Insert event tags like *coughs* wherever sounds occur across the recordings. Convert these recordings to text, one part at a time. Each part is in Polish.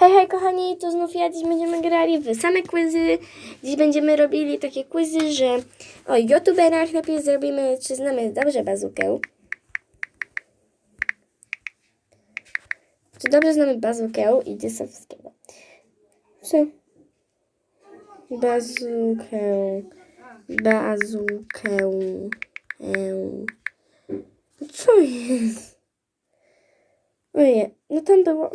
Hej, hej kochani, to znów ja. Dziś będziemy grali w same quizy. Dziś będziemy robili takie quizy, że o youtuberach najpierw zrobimy, czy znamy dobrze bazukę. Czy dobrze znamy bazukę i Dysowskiego? Co? Bazukę. Bazukę. Co jest? Ojej, no tam było.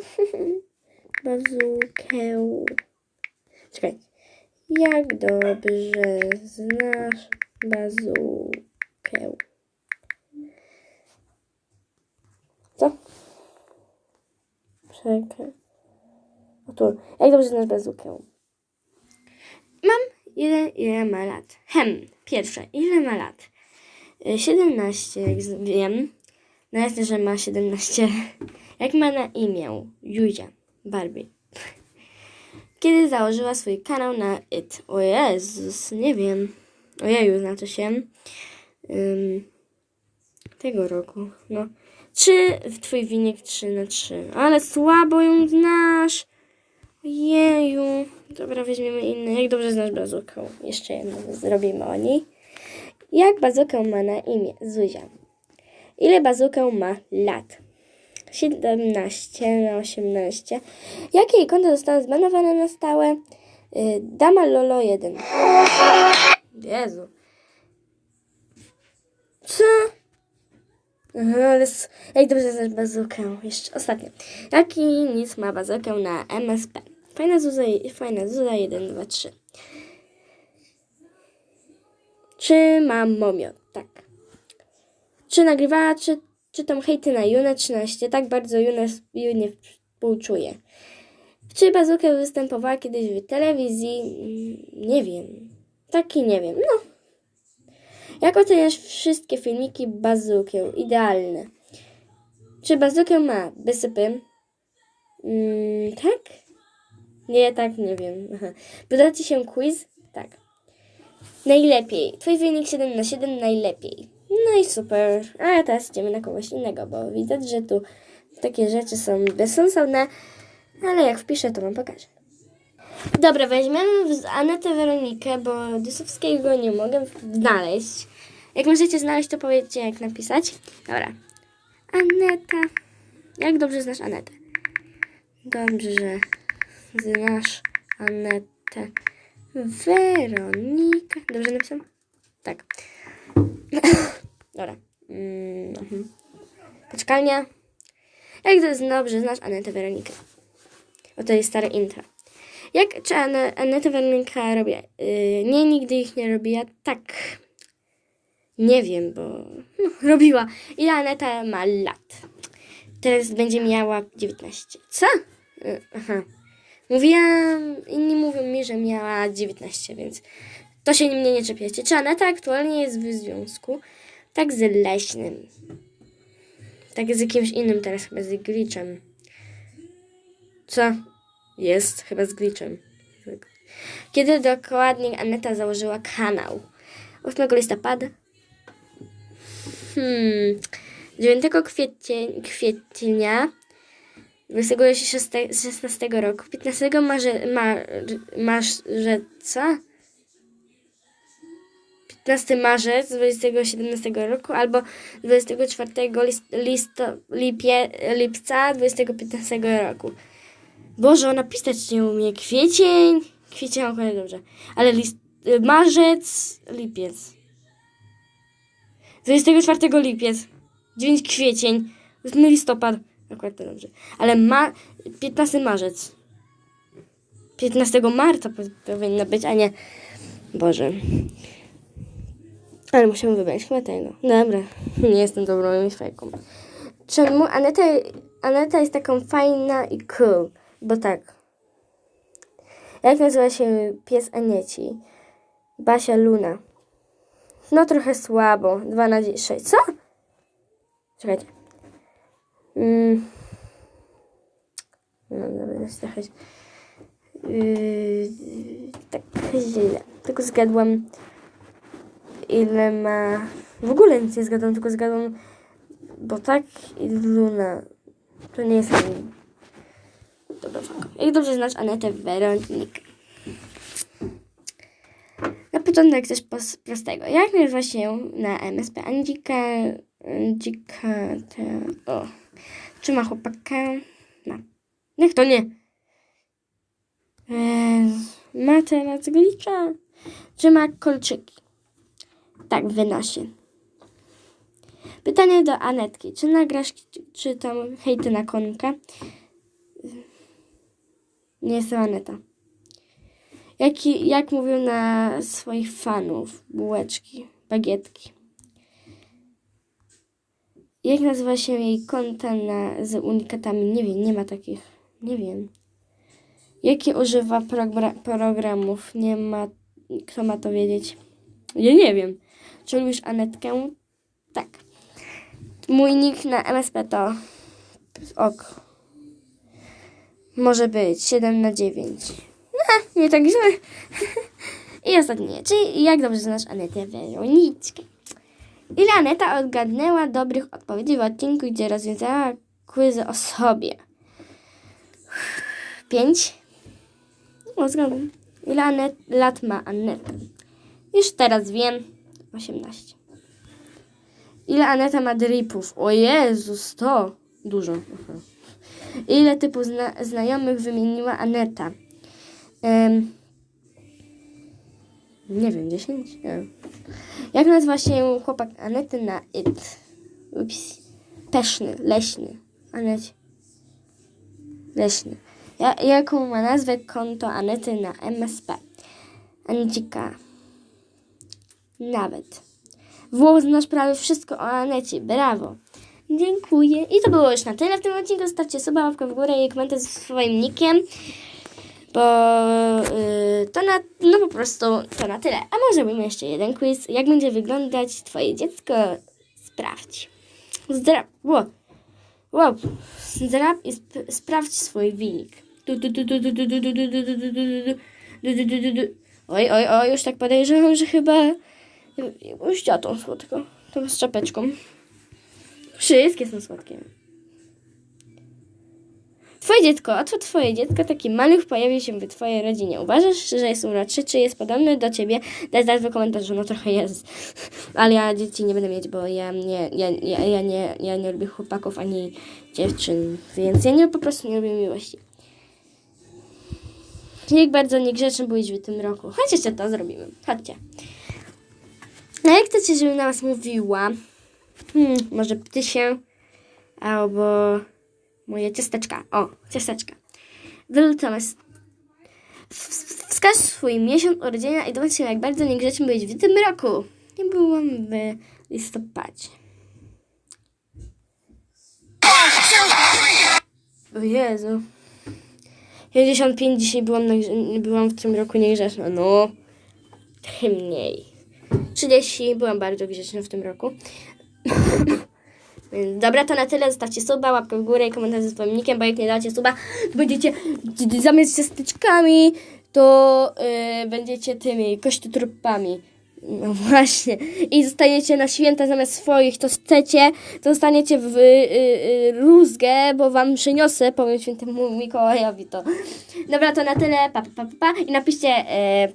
*laughs* Bazukę. Czekaj. Jak dobrze znasz bazukę? Co? Czekaj. O tu. Jak dobrze znasz bazukę? Ile, ile ma lat. Hem. Pierwsze. Ile ma lat? Y, 17, jak z- wiem. No jasne, że ma 17. *laughs* Jak ma na imię? Juzia. Barbie. *laughs* Kiedy założyła swój kanał na IT? O Jezus, nie wiem. Ojeju, znaczy się. Ym, tego roku. No. Czy w twój wynik 3 na 3? Ale słabo ją znasz. Ojeju. Dobra, weźmiemy inny. Jak dobrze znasz bazukę? Jeszcze jedno zrobimy o niej. Jak bazukę ma na imię? Zuzia. Ile bazukę ma lat? 17 na 18. Jakie jej konto zostało zbanowane na stałe? Y, Dama Lolo 1. Jezu. Co? Aha, ale jak dobrze znasz bazukę. Jeszcze ostatnie. Jaki nic ma bazukę na MSP? Fajna Zuza, fajna Zuza 1, 2, 3. Czy mam momio? Tak. Czy nagrywała, czy czytam hejty na Junę 13? Tak bardzo Junę, Junie współczuję. Czy Bazukę występowała kiedyś w telewizji? Mm, Nie wiem. Taki nie wiem. No. Jak oceniasz wszystkie filmiki Bazukieł? Idealne. Czy Bazukę ma wysypy? Mm, tak? Nie, tak, nie wiem. Wyda ci się quiz? Tak. Najlepiej. Twój wynik 7 na 7 najlepiej. No i super. A teraz idziemy na kogoś innego, bo widać, że tu takie rzeczy są bezsensowne, ale jak wpiszę, to wam pokażę. Dobra, weźmiemy Anetę Weronikę, bo Dysowskiego nie mogę znaleźć. Jak możecie znaleźć, to powiedzcie, jak napisać. Dobra. Aneta. Jak dobrze znasz Anetę? Dobrze, znasz Anetę. Weronika. Dobrze napisałam? Tak. *coughs* Dobra. Mm, mhm. Poczekalnia. Jak to jest dobrze, znasz Anetę Weronikę. O, to jest stare intro. Jak, czy Ane, Aneta Weronika robi? Yy, nie, nigdy ich nie robiła. Tak. Nie wiem, bo no, robiła. Ile Aneta ma lat? Teraz będzie miała 19. Co? Yy, aha. Mówiłam, inni mówią mi, że miała 19, więc to się mnie nie czepiacie. Czy Aneta aktualnie jest w związku? Tak z leśnym. Tak z jakimś innym teraz, chyba z glitchem. Co? Jest, chyba z glitchem. Kiedy dokładnie Aneta założyła kanał? 8 listopada? Hmm. 9 kwiecie, kwietnia 2016 roku. 15 marze, mar, marzeca 15 marzec 2017 roku albo 24 list, listo, lipie, lipca 2015 roku. Boże, ona pisać nie umie. Kwiecień. Kwiecień akurat dobrze. Ale list, marzec, lipiec. 24 lipiec. 9 kwiecień. 8 listopad. Akurat to dobrze. Ale ma 15 marzec. 15 marca po- powinno być, a nie. Boże. Ale musimy wybrać chyba tego. Dobra. Nie jestem dobrą fejką. Czemu Aneta, Aneta jest taką fajna i cool? Bo tak. Jak nazywa się pies Anieci? Basia Luna. No trochę słabo. 2 na 6. Co? Czekajcie. Mm. No dobra, jest trochę... Yy, tak. źle. Tylko zgadłam, ile ma... W ogóle nic nie zgadłam, tylko zgadłam, bo tak i Luna. To nie jest ani... Dobra. Jak dobrze znasz Anetę Weronikę? Na początek coś prostego. Jak nazywa się na MSP Andzika? Andzika... Te, o. Czy ma chłopaka? Ma. Jak to nie? Ma teraz glicza? Czy ma kolczyki? Tak, wynosi. Pytanie do Anetki. Czy nagrasz, czy tam hejty na konka? Nie jestem Aneta. Jaki, jak mówią na swoich fanów? Bułeczki, bagietki. Jak nazywa się jej konta na, z unikatami? Nie wiem, nie ma takich. Nie wiem. Jakie używa progra- programów? Nie ma. Kto ma to wiedzieć? Ja nie wiem. Czy lubisz Anetkę? Tak. Mój nick na MSP to. Ok. Może być 7 na 9. No, nie tak źle. *laughs* I ostatnie. Czyli jak dobrze znasz Anetę Weroniczkę? Ile Aneta odgadnęła dobrych odpowiedzi w odcinku, gdzie rozwiązała quizy o sobie? Pięć? Ile Anet, lat ma Aneta? Już teraz wiem. 18. Ile Aneta ma dripów? O Jezu, 100. Dużo. Aha. Ile typów zna znajomych wymieniła Aneta? Em, nie wiem, 10? Nie. Jak nazywa się chłopak Anety na it? Ups. Peszny, leśny. Anet. Leśny. Ja, jaką ma nazwę konto Anety na MSP? Andzika. Nawet. Włoch znasz prawie wszystko o Anecie. Brawo. Dziękuję. I to było już na tyle w tym odcinku. Zostawcie suba, łapkę w górę i komentarz ze swoim nickiem bo yy, to na, no po prostu to na tyle. A może robimy jeszcze jeden quiz. Jak będzie wyglądać twoje dziecko? Sprawdź. Zdrab, łop, łop. Zdrab i sp sprawdź swój wynik. Oj, oj, oj, już tak podejrzewam, że chyba już dziatą słodko. To z czapeczką. Wszystkie są słodkie. Twoje dziecko, a to twoje dziecko, taki maluch pojawi się w twojej rodzinie. Uważasz, że jest uroczy, czy jest podobny do ciebie? Daj znać w komentarzu, no trochę jest. Ale ja dzieci nie będę mieć, bo ja nie, ja, ja, ja nie, ja nie lubię chłopaków ani dziewczyn, więc ja nie, po prostu nie lubię miłości. Jak bardzo niegrzeczny byłeś w tym roku. Chodź jeszcze to zrobimy. Chodźcie. A jak chcecie, żebym na was mówiła? Hmm, może ptysie albo moje ciasteczka. O, ciasteczka. Wylutamy. Wskaż swój miesiąc urodzenia i dowiedz się, jak bardzo niegrzeczny byłeś w tym roku. Nie byłam w listopadzie. O Jezu. 65 dzisiaj byłam, na, byłam w tym roku niegrzeczna. No, trochę mniej. 30 byłam bardzo grzeczna w tym roku. *laughs* Więc Dobra, to na tyle. Zostawcie suba, łapkę w górę i komentarz ze swoim nickiem, bo jak nie dacie suba, to będziecie zamiast ciasteczkami, to yy, będziecie tymi kościotrupami. No właśnie. I zostaniecie na święta zamiast swoich, to chcecie, to zostaniecie w y, y, rózgę, bo wam przyniosę, powiem świętemu Mikołajowi to. Dobra, to na tyle. Pa, pa, pa, pa. I napiszcie y,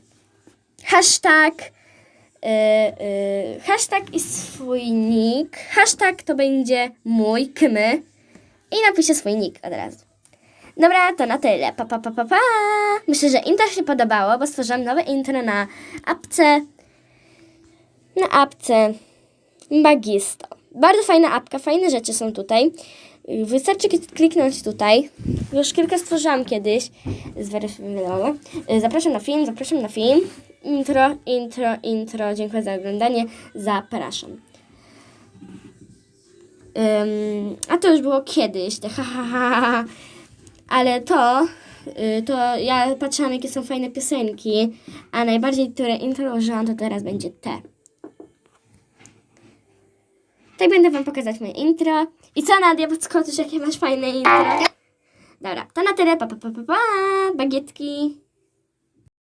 hashtag hashtag i swój nick. Hashtag to będzie mój, kmy. I napiszcie swój nick od razu. Dobra, to na tyle. Pa, pa, pa, pa, pa. Myślę, że intro się podobało, bo stworzyłam nowe intro na apce. Na apce Magisto. Bardzo fajna apka, fajne rzeczy są tutaj. Wystarczy kliknąć tutaj. Już kilka stworzyłam kiedyś. Zweryfikowane. Zapraszam na film, zapraszam na film. Intro, intro, intro. Dziękuję za oglądanie. Zapraszam. Ym, a to już było kiedyś. *laughs* Te ha, ha, ha, ha. Ale to, y, to ja patrzyłam, jakie są fajne piosenki. A najbardziej, które intro użyłam, to teraz będzie te. Tak będę wam pokazać moje intro. I co, Nadia, podskoczysz, jakie masz fajne intro? Dobra, to na tyle. Pa, pa, pa, pa, pa. Bagietki.